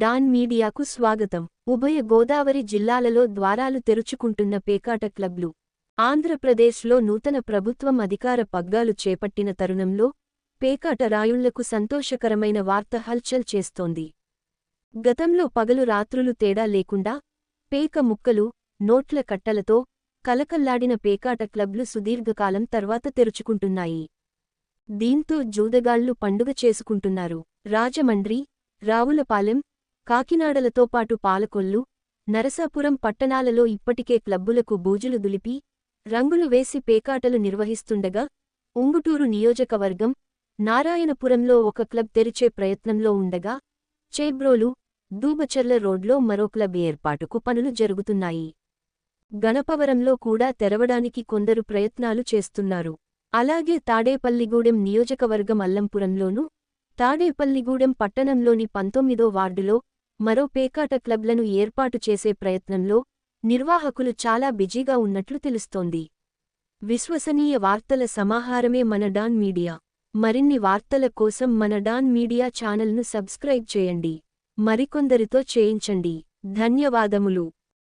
Don మీడియాకు స్వాగతం. ఉభయ గోదావరి జిల్లాలలో ద్వారాలు తెరుచుకుంటున్న పేకాట క్లబ్లు ఆంధ్రప్రదేశ్లో నూతన ప్రభుత్వం అధికార పగ్గాలు చేపట్టిన తరుణంలో పేకాట రాయుళ్ళకు సంతోషకరమైన వార్త హల్చల్ చేస్తోంది. గతంలో పగలు రాత్రులు తేడా లేకుండా పేక ముక్కలు నోట్ల కట్టలతో కలకల్లాడిన పేకాట క్లబ్లు సుదీర్ఘకాలం తర్వాత తెరుచుకుంటున్నాయి. దీంతో జూదగాళ్ళు పండుగ చేసుకుంటున్నారు. రాజమండ్రి రావులపాలెం కాకినాడలతో పాటు పాలకొల్లు నరసాపురం పట్టణాలలో ఇప్పటికే క్లబ్బులకు బూజులు దులిపి రంగులు వేసి పేకాటలు నిర్వహిస్తుండగా ఉంగుటూరు నియోజకవర్గం నారాయణపురంలో ఒక క్లబ్ తెరిచే ప్రయత్నంలో ఉండగా చేబ్రోలు దూబచర్ల రోడ్లో మరో క్లబ్ ఏర్పాటుకు పనులు జరుగుతున్నాయి. గణపవరంలో కూడా తెరవడానికి కొందరు ప్రయత్నాలు చేస్తున్నారు. అలాగే తాడేపల్లిగూడెం నియోజకవర్గం అల్లంపురంలోనూ తాడేపల్లిగూడెం పట్టణంలోని పంతొమ్మిదో వార్డులో మరో పేకాట క్లబ్లను ఏర్పాటు చేసే ప్రయత్నంలో నిర్వాహకులు చాలా బిజీగా ఉన్నట్లు తెలుస్తోంది. విశ్వసనీయ వార్తల సమాహారమే మన డాన్ మీడియా. మరిన్ని వార్తల కోసం మన డాన్ మీడియా ఛానల్ను సబ్స్క్రైబ్ చేయండి. మరికొందరితో చేయించండి. ధన్యవాదములు.